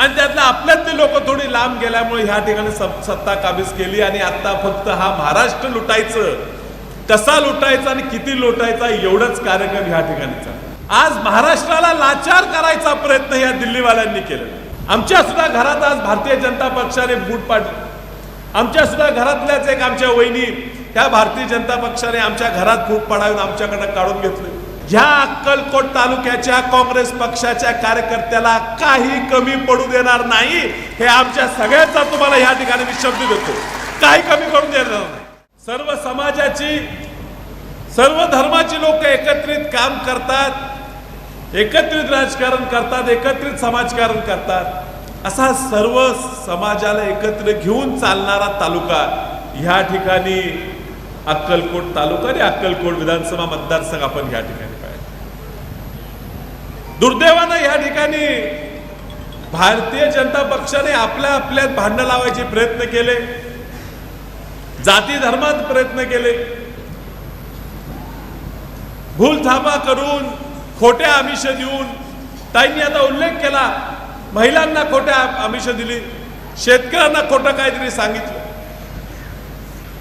आणि त्यातलं आपल्यातली लोक थोडी लांब गेल्यामुळे ह्या ठिकाणी सत्ता काबीज केली आणि आता फक्त हा महाराष्ट्र लुटायचं. कसा लुटायचा आणि किती लुटायचा एवढंच कार्यक्रम ह्या ठिकाणीचा. आज महाराष्ट्राला लाचार करायचा प्रयत्न या दिल्लीवाल्यांनी केला आमच्या सुद्धा घरात आज भारतीय जनता पक्षाने बूट पाडले आमच्या सुद्धा घरातल्याच एक आमच्या वहिनी ह्या भारतीय जनता पक्षाने आमच्या घरात फूट पडावून आमच्याकडनं काढून घेतले. ह्या अक्कलकोट तालुक्याच्या काँग्रेस पक्षाच्या कार्यकर्त्याला काही कमी पडू देणार नाही हे आमच्या सगळ्यांचा तुम्हाला ह्या ठिकाणी मी शब्द देतो. काही कमी करून देणार नाही. सर्व समाजाची सर्व धर्माची लोक एकत्रित काम करतात एकत्रित राजकारण करतात एकत्रित समाजकारण करतात. असा सर्व समाजाला एकत्र घेऊन चालणारा तालुका ह्या ठिकाणी अक्कलकोट तालुका आणि अक्कलकोट विधानसभा मतदारसंघ आपण ह्या ठिकाणी दुर्दैवानं ह्या ठिकाणी भारतीय जनता पक्षाने आपल्या आपल्यात भांडणं लावायचे प्रयत्न केले. जाती धर्मात प्रयत्न केले. भूलथापा करून खोट्या आमिष देऊन ताईंनी आता उल्लेख केला महिलांना खोट्या आमिष दिली शेतकऱ्यांना खोटं काहीतरी सांगितलं.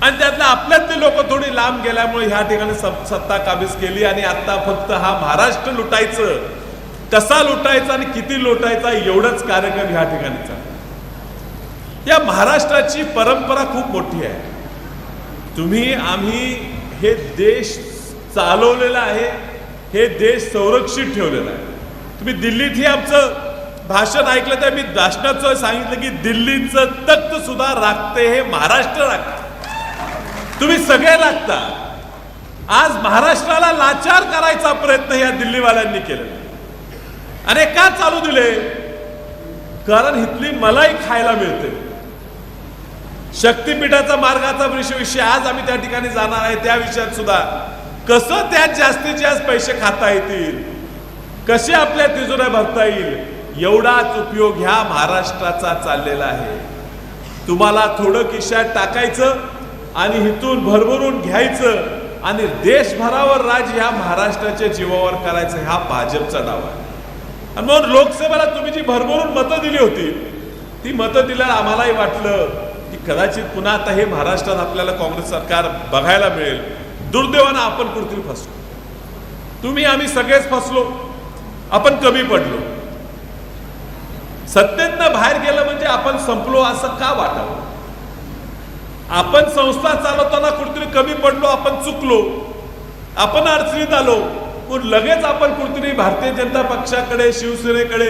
आणि त्यातल्या आपल्यातली लोक थोडी लांब गेल्यामुळे ह्या ठिकाणी सत्ता काबीज केली आणि आता फक्त हा महाराष्ट्र लुटायचं कसा लुटायचा आणि किती लुटायचा एवढंच कार्यक्रम ह्या ठिकाणीचा या महाराष्ट्राची परंपरा खूप मोठी आहे. तुम्ही आम्ही हे देश चालवलेला आहे हे देश संरक्षित ठेवलेला आहे. तुम्ही दिल्लीत हे आमचं भाषण ऐकलं तर मी भाषणाचं सांगितलं की दिल्लीचं तख्त सुद्धा राखते हे महाराष्ट्र राखते. तुम्ही सगळे लागता आज महाराष्ट्राला लाचार करायचा प्रयत्न या दिल्लीवाल्यांनी केलेला अरे का चालू दिले? कारण इथली मलाई खायला मिळते. शक्तीपीठाचा मार्गाचा विषय विषय आज आम्ही त्या ठिकाणी जाणार आहे त्या विषयात सुद्धा. कसं त्यात जास्तीत जास्त पैसे खाता येतील? कसे आपल्या तिजोऱ्या भरता येईल? एवढाच उपयोग ह्या महाराष्ट्राचा चाललेला आहे. तुम्हाला थोडं किशात टाकायचं आणि इथून भरभरून घ्यायचं आणि देशभरावर राज ह्या महाराष्ट्राच्या जीवावर करायचं हा भाजपचा डाव आहे आणि म्हणून लोकसभेला तुम्ही जी भरभरून मतं दिली होती ती मतं दिल्यावर आम्हालाही वाटलं की कदाचित पुन्हा आता हे महाराष्ट्रात आपल्याला काँग्रेस सरकार बघायला मिळेल. दुर्दैवानं आपण कुठेतरी फसलो. तुम्ही आम्ही सगळेच फसलो. आपण कमी पडलो. सत्तेतनं बाहेर गेलं म्हणजे आपण संपलो असं का वाटावं? आपण संस्था चालवताना कुठेतरी कमी पडलो आपण चुकलो. आपण अडचणीत आलो. पण लगेच आपण कुठतरी भारतीय जनता पक्षाकडे शिवसेनेकडे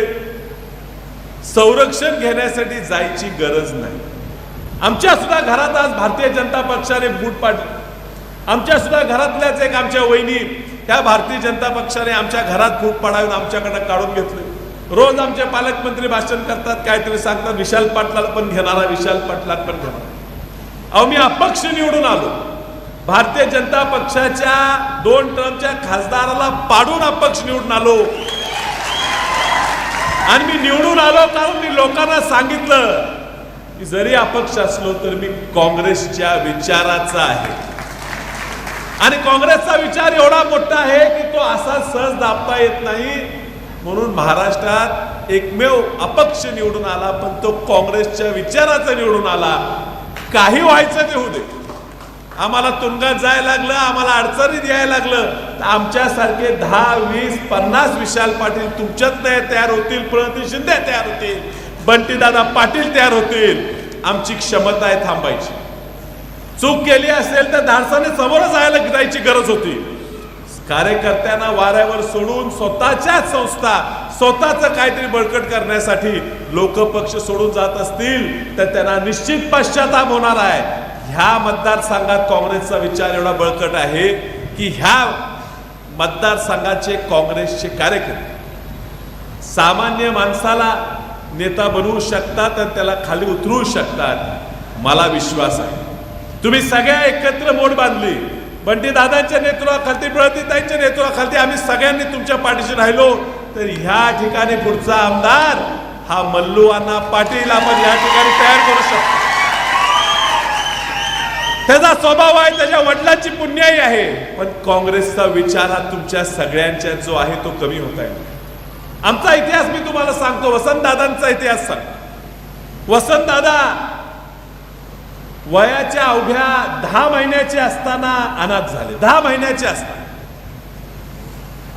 संरक्षण घेण्यासाठी जायची गरज नाही. आमच्या सुद्धा घरात आज भारतीय जनता पक्षाने बूट पाडली. आमच्या सुद्धा घरातल्याच एक आमच्या वहिनी त्या भारतीय जनता पक्षाने आमच्या घरात फूट पडावून आमच्याकडे काढून घेतले. रोज आमचे पालकमंत्री भाषण करतात काहीतरी सांगतात विशाल पाटलाला पण घेणारा विशाल पाटलात पण घेणारा. अहो मी अपक्ष निवडून आलो. भारतीय जनता पक्षाच्या दोन टर्मच्या खासदाराला पाडून अपक्ष निवडून आलो. आणि मी निवडून आलो कारण मी लोकांना सांगितलं की जरी अपक्ष असलो तर मी काँग्रेसच्या विचाराचा आहे. आणि काँग्रेसचा विचार एवढा मोठा आहे की तो असा सहज दाबता येत नाही. म्हणून महाराष्ट्रात एकमेव अपक्ष निवडून आला पण तो काँग्रेसच्या विचाराचा निवडून आला. काही व्हायचं ते होऊ दे. आम्हाला तुंगात जायला लागलं आम्हाला अडचणीत यायला लागलं. तर आमच्यासारखे दहा वीस पन्नास विशाल पाटील तुमच्यात नाही तयार होतील प्रणती शिंदे तयार होतील बंटीदादा पाटील तयार होतील. आमची क्षमता आहे थांबायची. चूक केली असेल तर धाडसाने समोर जायला जायची गरज होती. कार्यकर्त्यांना वाऱ्यावर सोडून स्वतःच्याच संस्था स्वतःच काहीतरी बळकट करण्यासाठी लोकपक्ष सोडून जात असतील तर त्यांना निश्चित पश्चाताप होणार आहे. ह्या मतदारसंघात काँग्रेसचा विचार एवढा बळकट आहे की ह्या मतदारसंघाचे काँग्रेसचे कार्यकर्ते सामान्य माणसाला नेता बनवू शकतात आणि त्याला खाली उतरवू शकतात मला विश्वास आहे. तुम्ही सगळ्या एकत्र मोड बांधली. बंटी दादांच्या नेतृत्वाखालती प्रळतीताईंच्या नेतृत्वाखालती आम्ही सगळ्यांनी तुमच्या पाठीशी राहिलो. तर ह्या ठिकाणी पुढचा आमदार हा मल्लू अण्णा पाटील आपण या ठिकाणी तयार करू शकतो. त्याचा स्वभाव आहे त्याच्या वडिलांची पुण्याही आहे. पण काँग्रेसचा विचार हा तुमच्या सगळ्यांच्या जो आहे तो कमी होत आहे. आमचा इतिहास मी तुम्हाला सांगतो वसंतदादांचा इतिहास वसंत वसंतदादा वयाच्या अवघ्या दहा महिन्याचे असताना अनाथ झाले. दहा महिन्याचे असताना.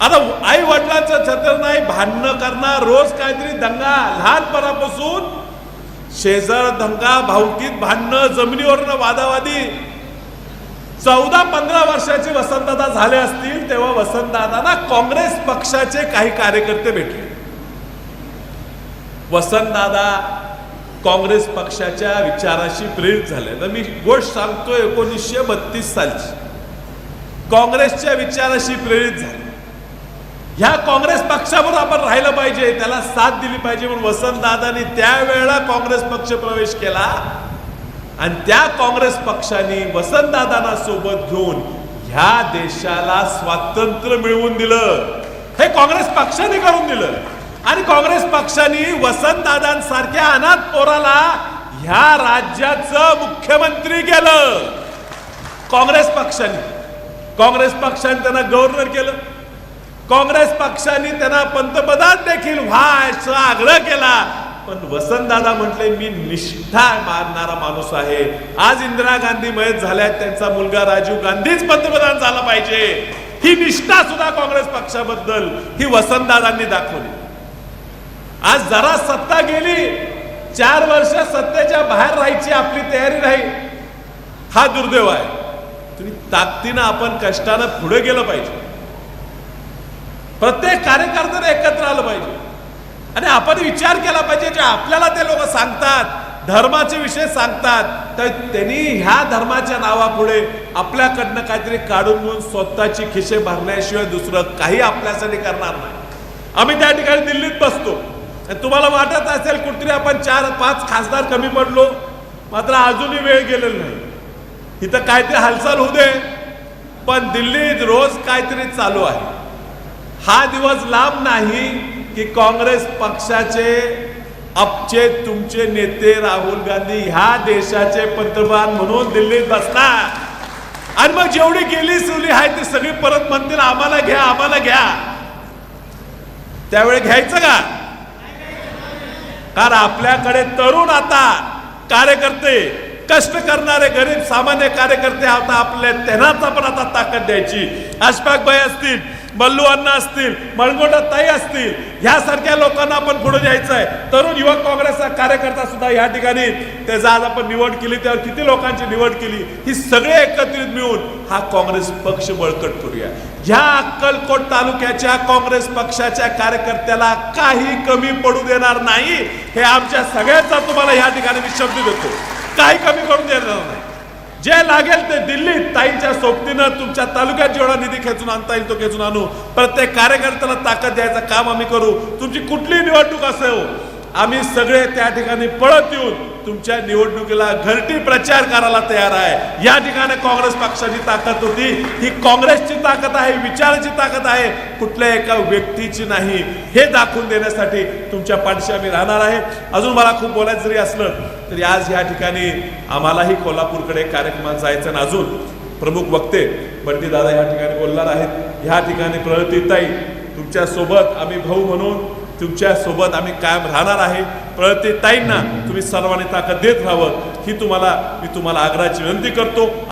आता आई वडिलांचं छत्र नाही भांडणं करणार रोज काहीतरी दंगा. लहानपणापासून शेजार दंगा भावकीत भांडणं जमिनीवरनं वादावादी. चौदा पंधरा वर्षाचे वसंतदादा झाले असतील तेव्हा वसंतदादांना काँग्रेस पक्षाचे काही कार्यकर्ते भेटले. वसंतदादा काँग्रेस पक्षाच्या विचाराशी प्रेरित झाले. तर मी गोष्ट सांगतो एकोणीसशे बत्तीस सालची. काँग्रेसच्या विचाराशी प्रेरित झाले. ह्या काँग्रेस पक्षावर आपण राहिलं पाहिजे त्याला साथ दिली पाहिजे म्हणून वसंतदादांनी त्यावेळेला काँग्रेस पक्ष प्रवेश केला. आणि त्या काँग्रेस पक्षाने वसंतदादांना सोबत घेऊन ह्या देशाला स्वातंत्र्य मिळवून दिलं. हे काँग्रेस पक्षाने करून दिलं. आणि काँग्रेस पक्षाने वसंतदादांसारख्या अनाथ पोराला ह्या राज्याचं मुख्यमंत्री केलं. काँग्रेस पक्षाने. काँग्रेस पक्षाने त्यांना गव्हर्नर केलं. काँग्रेस पक्षाने त्यांना पंतप्रधान देखील व्हायचा आग्रह केला. पण वसंतदादा म्हटले मी निष्ठा मानणारा माणूस आहे. आज इंदिरा गांधी मयत झाल्या त्यांचा मुलगा राजीव गांधीच पंतप्रधान झाला पाहिजे. ही निष्ठा सुद्धा काँग्रेस पक्षाबद्दल ही वसंतदादांनी दाखवली. आज जरा सत्ता गेली चार वर्ष सत्तेच्या बाहेर राहायची आपली तयारी राहील हा दुर्दैव आहे. तुम्ही ताकदीनं आपण कष्टानं पुढे गेलं पाहिजे. प्रत्येक कार्यकर्त्याने एकत्र आलं पाहिजे. आणि आपण विचार केला पाहिजे जे आपल्याला ते लोक सांगतात धर्माचे विषय सांगतात तर त्यांनी ह्या धर्माच्या नावापुढे आपल्याकडनं काहीतरी काढून घेऊन स्वतःची खिशे भरण्याशिवाय दुसरं काही आपल्यासाठी करणार नाही. आम्ही त्या ठिकाणी दिल्लीत बसतो. तुम्हाला वाटत असेल कुठतरी आपण चार पाच खासदार कमी पडलो मात्र अजूनही वेळ गेलेला नाही. इथं काहीतरी हालचाल होऊ दे पण दिल्लीत रोज काहीतरी चालू आहे. हा दिवस लांब नाही की काँग्रेस पक्षाचे अपचे तुमचे नेते राहुल गांधी ह्या देशाचे पंतप्रधान म्हणून दिल्लीत बसणार. आणि मग जेवढी गेली सुली आहे ती सगळी परत म्हणतील आम्हाला घ्या आम्हाला घ्या. त्यावेळी घ्यायचं का? कारण आपल्याकडे तरुण आता कार्यकर्ते कष्ट करणारे गरीब सामान्य कार्यकर्ते आता आपल्या त्यांनाच आपण आता ताकद द्यायची. अशफाक भाई असतील मल्लू अण्णा असतील मळगोटा ताई असतील ह्यासारख्या लोकांना आपण पुढे द्यायचं आहे तरुण युवक काँग्रेसचा कार्यकर्ता सुद्धा या ठिकाणी त्याचा आज आपण निवड केली त्यावर किती लोकांची निवड केली ही सगळे एकत्रित मिळून हा काँग्रेस पक्ष बळकट करूया. ह्या अक्कलकोट तालुक्याच्या काँग्रेस पक्षाच्या कार्यकर्त्याला काही कमी पडू देणार नाही हे आमच्या सगळ्यांचा तुम्हाला या ठिकाणी मी शब्द देतो. काही कमी करून देणार नाही. जे लागेल ते दिल्लीत ताईंच्या सोबतीनं तुमच्या तालुक्यात जेवढा निधी खेचून आणता येईल तो खेचून आणू. प्रत्येक कार्यकर्त्याला ताकद द्यायचं काम आम्ही करू. तुमची कुठलीही निवडणूक असेल आम्ही सगळे त्या ठिकाणी पळत येऊन तुमच्या निवडणुकीला घरटी प्रचार करायला तयार आहे. या ठिकाणी काँग्रेस पक्षाची ताकद होती. ही काँग्रेसची ताकद आहे विचाराची ताकद आहे. कुठल्या एका व्यक्तीची नाही. हे दाखवून देण्यासाठी तुमच्या पाठीशी आम्ही राहणार आहे. अजून मला खूप बोलायचं जरी असलं तरी आज या ठिकाणी आम्हालाही कोल्हापूरकडे कार्यक्रमात जायचं आणि अजून प्रमुख वक्ते बंटी दादा या ठिकाणी बोलणार आहेत. ह्या ठिकाणी प्रगतीताई तुमच्यासोबत आम्ही भाऊ म्हणून तुमच्यासोबत आम्ही कायम राहणार आहे. प्रगतीताईंना तुम्ही सर्वांनी ताकद देत राहावं. ही तुम्हाला मी तुम्हाला आग्रहाची विनंती करतो.